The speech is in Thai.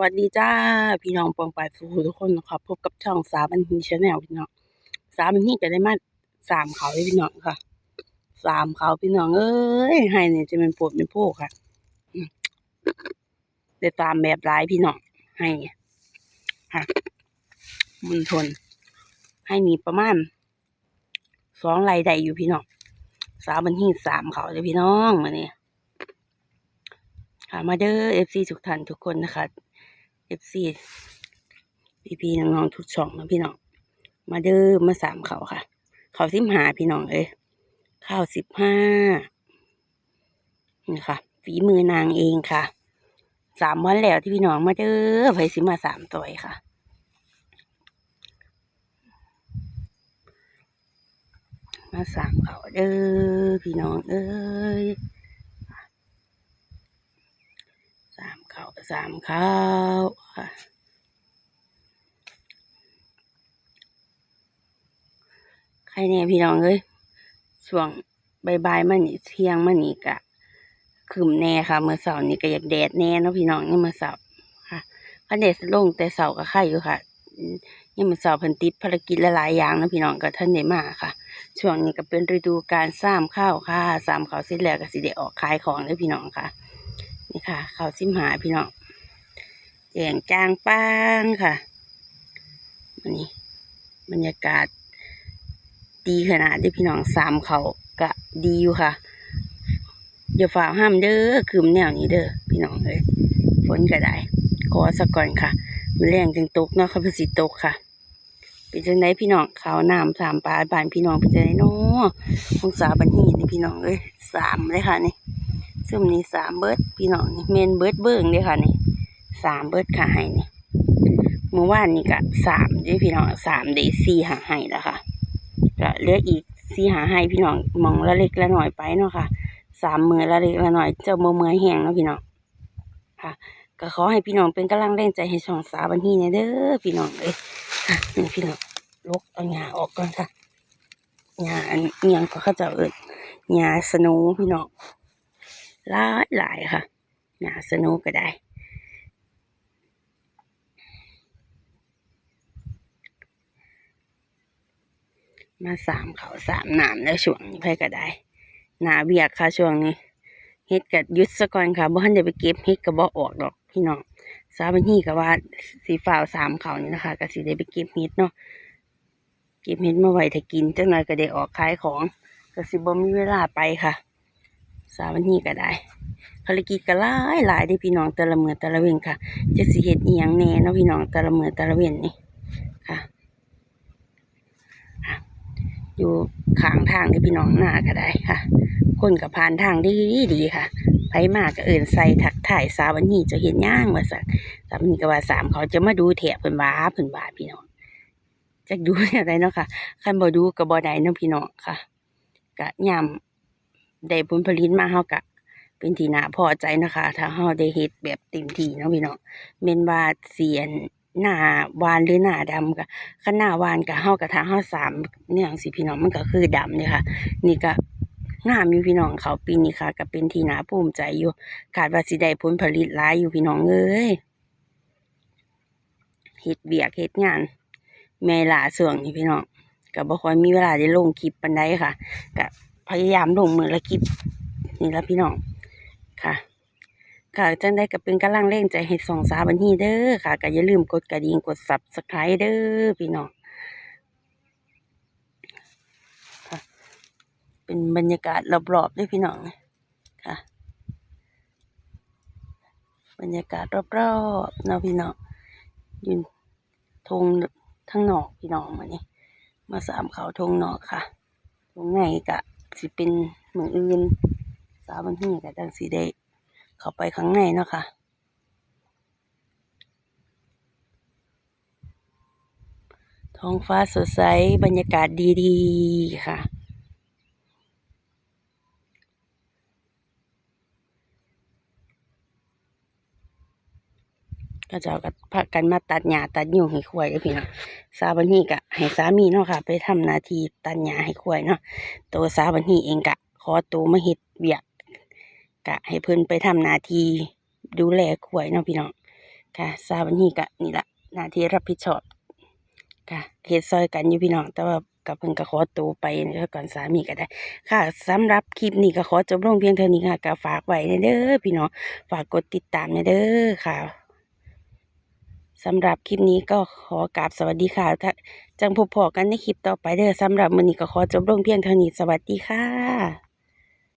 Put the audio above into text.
วัสดีจ้า พี่น้องปองปายสู่ทุกคนนะครับพบกับช่องสาบันทีชาแนลพี่น้องสาบันทีจะได้มาสามเขาเลยพี่น้องค่ะสามเขาพี่น้องเอ้ยให้เนี่ยจะเป็นปวดเป็นโพกค่ะอืมได้ตามแบบร้ายพี่น้องให้ค่ะมุนทน ให้มีประมาณสองรายได้อยู่พี่น้องสาบันทีสามเขาเลยพี่น้องมาเนี่ยค่ะมาเด้อเอฟซีทุกท่านทุกคนนะคะ เอฟซีพี่พี่น้องๆทุกช่องนะพี่น้อง มาเด้อมาสามเขาค่ะ เขาสิบหาพี่น้องเอ้ยข้าวสิบห้านี่ค่ะ ฝีมือนางเองค่ะ สามวันแล้วที่พี่น้องมาเด้อไปสิมาสามต่อยค่ะมาสามเขาเด้อพี่น้องเอ้ยสามเขาสามเขา ค่ะ ใครเนี่ยพี่น้องเอ้ยช่วงบ่ายมานี่เที่ยงมานี่กะคืมแน่ค่ะ เมื่อเสาร์นี่ก็อยากแดดแน่เนาะพี่น้องนี่เมื่อเสาร์ค่ะพันเดชลงแต่เสาร์ก็ไข่อยู่ค่ะอืมนี่เมื่อเสาร์พันติดภารกิจหลายๆอย่างนะพี่น้องก็ท่านได้มาค่ะ ช่วงนี้ก็เป็นฤดูการสามข้าวค่ะสามข้าวเสร็จแล้วก็สิได้ออกขายของเลยพี่น้องค่ะ นี่ค่ะข้าวซิมหาพี่น้อง แจงจางปางค่ะนนี้บรรยากาศ ดีขนาดเด้อพี่น้องสามเขาก็ดีอยู่ค่ะอย่าฝ่าห้ามเด้อคืมแนวนี้เด้อพี่น้องเลยฝนก็ได้ขอสักก่อนค่ะ มันแรงจึงตกเนาะค่ะพื่สิตกค่ะเป็นจังไดพี่น้องเขาน้ำสามปลาบ้านพี่น้องเป็นจังไดเนาะองศาบันนี้นี่พี่น้องเอ้ยสามเลยค่ะนี่ซึ่งนี่สามเบิร์ดพี่น้องนี่เมนเบิร์ดเบิ้งเลยค่ะนี่ สามเบิร์ดค่ะให้นี่เมื่อวานนี่ก็สามด้วยพี่น้องสามเดสี่หาให้แล้วค่ะก็เหลืออีกสี่หาให้พี่น้องมองละเล็กละหน่อยไปเนาะค่ะสามมือละเล็กละหน่อยเจ้ามือมือแห้งเนาะพี่น้องค่ะ ก็ขอให้พี่น้องเป็นกำลังแรงใจให้ช่องสาบันทีเนี่ยเด้อพี่น้องเอ้ยค่ะนี่พี่น้องลกเอาหญ้าออกก่อนค่ะหญ้าอันเอียงก็เขาจะเอิดหญ้าสนูพี่น้องหลายหลายค่ะน่าสนุก็ได้ มาสามเขาสามหนามแล้วช่วงนี้ไปก็ได้หนาเบียกค่ะช่วงนี้เฮ็ดกัดยุดซะก่อนค่ะบ่ทันได้ไปเก็บเฮ็ดก็บ่ออกดอกพี่น้องสาบันนี้ก็ว่าสีฟ้าสามเขานี่นะคะก็สิได้ไปเก็บเฮ็ดเนาะเก็บเฮ็ดมาไว้ถ้ากินจังหน่อยก็ได้ออกขายของก็สิบ่มีเวลาไปค่ะ สาวันนี้ก็ได้ภารกิจก็หลายหลายเด้พี่น้องแต่ละมือแต่ละเว้นค่ะจะสิเฮ็ดอีหยังแน่เนาะพี่น้องแต่ละมือแต่ละเว้นนี่ค่ะ อยู่ข้างทางที่พี่น้องหน้าก็ได้ค่ะ คนกับผ่านทางดีดีค่ะไผมากก็เอิ่นใส่ทักทายสาวันนี้จะเห็นย่างว่าสักสาวันนี้ก็ว่าสามเขาจะมาดูแถบเพิ่นว่าเพิ่นว่าพี่น้องจักดูอะไรเนาะค่ะคันบ่ดูก็บ่ได้เนาะพี่น้องค่ะก็ยามได้ผลผลิตมาเฮาก็เป็นที่น่าพอใจนะคะ ถ้าเฮาได้เฮ็ดแบบเต็มที่เนาะพี่น้องแม่นว่าเสียน หน้าวานหรือหน้าดำก็คันหน้าวานก็เฮาก็ถ้าเฮาสามเนี่ยจังซี่พี่น้องมันก็คือดำเนี่ยค่ะ นี่ก็งามอยู่พี่น้องเขาปีนี้ค่ะก็เป็นที่น่าภูมิใจอยู่คาดว่าสิได้ผลผลิตหลายอยู่พี่น้องเอ้ยเฮ็ดเบียกเฮ็ดงาน แม่ล่าส่วงนี้พี่น้องก็บ่ค่อยมีเวลาได้ลงคลิปปานใดค่ะก็พยายามลงมือละคลิปนี่ละพี่น้องค่ะ ค่ะ จังได้ก็เป็นกำลังแรงใจให้สองสาบันนี้เด้อค่ะก็อย่าลืมกดกระดิ่งกด Subscribe เด้อพี่น้องค่ะ เป็นบรรยากาศรอบๆด้วยพี่น้องค่ะ บรรยากาศรอบๆเนาะพี่น้องยืนทงทั้งนอกพี่น้องมานี่มาสามเขาทงนอกค่ะทงไงกะสิเป็นเหมืองอื่นสาวบันที่กะจังสีได้ เข้าไปข้างในเนาะค่ะท้องฟ้าสดใสบรรยากาศดีๆค่ะ ก็จะกับพากันมาตัดหญ้าตัดยุงให้ควายเด้อพี่น้องสาวบันนี้กะให้สามีเนาะค่ะ ไปทำนาทีตัดหญ้าให้ควายเนาะตัวสาวบันนี้เองกะ ขอตัวมาเฮ็ดเวียก กะให้เพิ่นไปทำนาทีดูแลควยเนาะพี่น้องค่ะสาวันนี้ก็นี่ละนาทีรับผิดชอบค่ะเฮ็ดซอยกันอยู่พี่น้อง แต่ว่ากับเพิ่นก็ขอตัวไปก่อนสามีก็ได้ ค่ะสำหรับคลิปนี้ก็ขอจบลงเพียงเท่านี้ค่ะก็ฝากไว้เด้อพี่น้องฝากกดติดตามเด้อค่ะสำหรับคลิปนี้ก็ขอกราบสวัสดีค่ะจังพบพอกันในคลิปต่อไปเด้อสำหรับมื้อนี้ก็ขอจบลงเพียงเท่านี้สวัสดีค่ะ